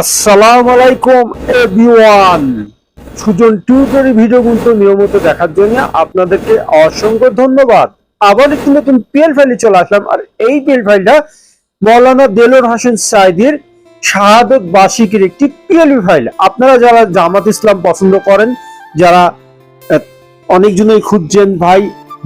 আসসালামু আলাইকুম everyone Sujan টিউটোরি video কিন্তু নিয়মিত দেখার জন্য আপনাদেরকে অসংখ্য ধন্যবাদ। আবার একটি নতুন পিএল ফাইলে চলে আসলাম, আর এই পিএল ফাইলটা মৌলানা দেলোর হোসেন সাইদির শাহাদত বার্ষিকীর একটি পিএলবি ফাইল আপনারা যারা জামাত ইসলাম পছন্দ করেন, যারা অনেকজনই খুঁজছেন, ভাই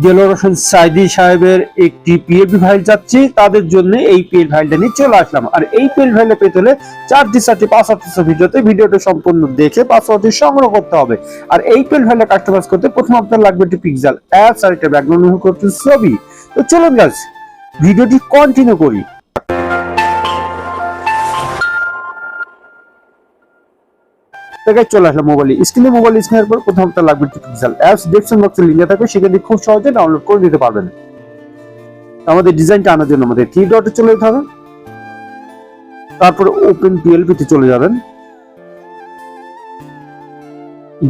দেলোর হোসেন সাইদি সাহেবের একটি পিএলপি ফাইল চাচ্ছি তাদের জন্য এই পিএল ফাইলটা নিয়ে চলে আসলাম। আর এই পিএল ফাইলে পেতে হলে চারটি চারটি পাসওয়ার্ড ভিডিওতে, ভিডিওটা সম্পূর্ণ দেখে পাসওয়ার্ডটি সংগ্রহ করতে হবে। আর এই পিএল ফাইলটা কাস্টমাইজ করতে প্রথম আপনার লাগবে একটি পিক্সেল অ্যাপস আর একটা ব্যাকগ্রাউন্ড করতে ছবি। তো চলুন গাছ ভিডিওটি কন্টিনিউ করি। জায়গায় চলে আসলাম মোবাইল। স্ক্রিনে মোবাইল স্ক্রিনের পর প্রথম আপনার লাগবে একটি অ্যাপস ডেসক্রিপশন বক্সে লিঙ্ক থাকবে, সেখানে খুব সহজে ডাউনলোড করে নিতে পারবেন। আমাদের ডিজাইনটা আনার জন্য আমাদের থ্রি ডটে চলে যেতে হবে। তারপরে ওপেন পিএলপি তে চলে যাবেন।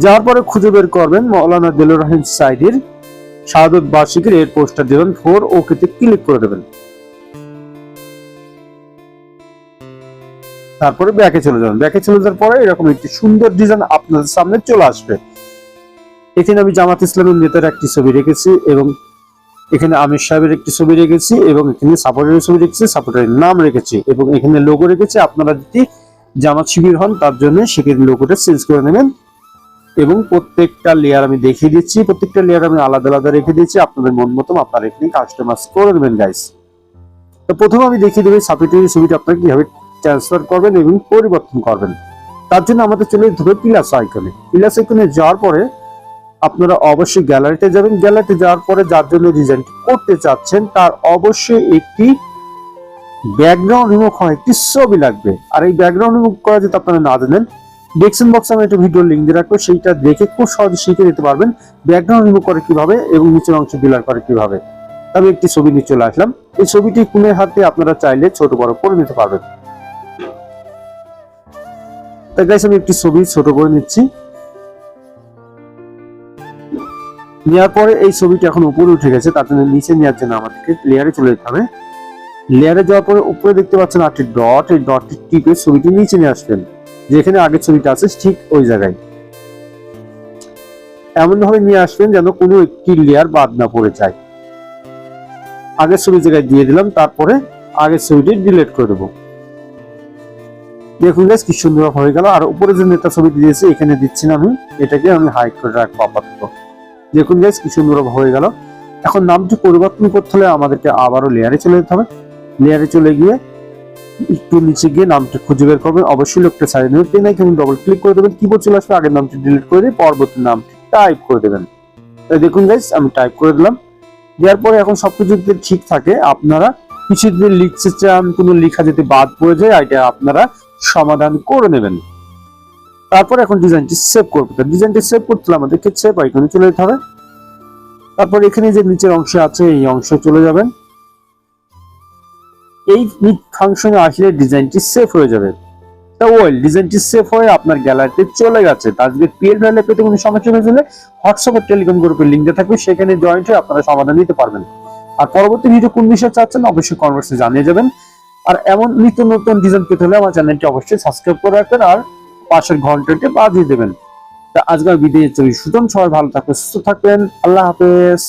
যাওয়ার পরে খুঁজে বের করবেন মৌলানা দিলুর রহিম সাইদির শাহাদত বার্ষিকীর এর পোস্টার দেবেন। ফোর ওকে তে ক্লিক করে দেবেন। তারপরে ব্যাকে চলে যাবেন। ব্যাকে চলে যাওয়ার পরে এরকম একটি সুন্দর ডিজাইন আপনাদের সামনে চলে আসবে। এখানে আমি জামাত ইসলামের নেতার একটি ছবি রেখেছি এবং এখানে আমির সাহেবের একটি ছবি রেখেছি এবং এখানে সাপোর্টারের ছবি রেখেছি সাপোর্টারের নাম রেখেছি এবং এখানে লোগো রেখেছি। আপনারা যদি জামাত শিবির হন, তার জন্য সেখানে লোগোটা চেঞ্জ করে নেবেন এবং প্রত্যেকটা লেয়ার আমি দেখিয়ে দিচ্ছি। প্রত্যেকটা লেয়ার আমি আলাদা আলাদা রেখে দিচ্ছি। আপনাদের মন মতো আপনারা এখানে কাস্টমাইজ করে দেবেন গাইস তো প্রথমে আমি দেখিয়ে দেবো সাপোর্টারের ছবিটা আপনারা কীভাবে ট্রান্সফার করবেন এবং পরিবর্তন করবেন। তার জন্য আমাদের চলে যেতে হবে আইকনে প্লাস আইকনে যাওয়ার পরে আপনারা অবশ্যই গ্যালারিতে যাবেন। গ্যালারিতে যাওয়ার পরে যার জন্য ডিজাইনটি করতে চাচ্ছেন, তার অবশ্যই একটি ব্যাকগ্রাউন্ড রিমুভ হয়, একটি ছবি লাগবে। আর এই ব্যাকগ্রাউন্ড রিমুভ করা যদি আপনারা না জানেন ডেসক্রিপশন বক্সে আমি একটা ভিডিও লিঙ্ক দিয়ে রাখব। সেইটা দেখে খুব সহজে শিখে নিতে পারবেন ব্যাকগ্রাউন্ড রিমুভ করে কীভাবে এবং নিচের অংশ বিলার করে কীভাবে। আমি একটি ছবি নিয়ে চলে আসলাম। এই ছবিটি কোণের হাতে আপনারা চাইলে ছোট বড় করে নিতে পারবেন। তাই গাইস আমি একটি ছবি, ছোট করে নিচ্ছি। নেওয়ার পরে এই ছবিটা এখন উপরে উঠে গেছে, তার জন্য নিচে নেওয়ার জন্য আমাদেরকে লেয়ারে চলে যেতে হবে। লেয়ারে যাওয়ার পরে উপরে দেখতে পাচ্ছেন আটটি ডট এই ডটটি টিপে ছবিটি নিচে নিয়ে আসবেন যেখানে আগের ছবিটা আছে, ঠিক ওই জায়গায়। এমন ভাবে নিয়ে আসবেন যেন কোনো একটি লেয়ার বাদ না পড়ে যায়। আগের ছবি জায়গায় দিয়ে দিলাম, তারপরে আগের ছবিটি ডিলিট করে দেবো। দেখুন গাইস কি সুন্দর হয়ে গেল। আর উপরে যে নেতা ছবি দিয়েছে, এখানে দিচ্ছি না আমি। এটাকে আমি হাইড করে রাখব আপাতত। দেখুন গাইস কি সুন্দর হয়ে গেল। এখন নামটি পরিবর্তন করতে হলে আমাদেরকে আবারও লেয়ারে চলে যেতে হবে। লেয়ারে চলে গিয়ে একটু নিচে গিয়ে নামটি খুঁজে বের করবেন। অবশ্যই লোকটা সাইড নেবেন পেন আইকনে ডবল ক্লিক করে দেবেন। কিবোর্ড চলে আসবে, আগের নামটি ডিলিট করে দিয়ে পরবর্তী নামটি টাইপ করে দেবেন। দেখুন গাইস আমি টাইপ করে দিলাম। দেওয়ার পরে এখন সবকিছু যদি ঠিক থাকে, আপনারা কিছু যদি লিখতে চান, কোনো লেখা যদি বাদ পড়ে যায়, এটা আপনারা সমাধান করে নেবেন। তারপর এখন ডিজাইনটি সেভ করব। তো ডিজাইনটি সেভ করতে আমাদেরকে সেভ আইকনে চলে যেতে হবে। তারপর এখানে যে নিচের অংশ আছে, এই অংশে চলে যাবেন। এই ফাংশনে আসলে ডিজাইনটি সেভ হয়ে যাবে। তা ওয়েল ডিজাইনটি সেভ হয়ে আপনার গ্যালারিতে চলে গেছে। তার যদি পিএল ভ্যালে পেতে কোনো সমস্যা হয়েছিল হোয়াটসঅ্যাপ টেলিকম গ্রুপের লিঙ্ক থাকবে। সেখানে জয়েন্ট হয়ে আপনারা সমাধান নিতে পারবেন। আর পরবর্তী ভিডিও কোন বিষয়ে চাচ্ছেন, অবশ্যই কনভার্সে জানিয়ে যাবেন। আর এমন নিত্য নতুন ডিজাইন পেতে হলে আমার চ্যানেলটি অবশ্যই সাবস্ক্রাইব করে রাখবেন আর পাশের ঘন্টাটি বাজিয়ে দেবেন। তা আজকাল বিদায় চলি। সুতরাং সবাই ভালো থাকবেন, সুস্থ থাকবেন। আল্লাহ হাফেজ।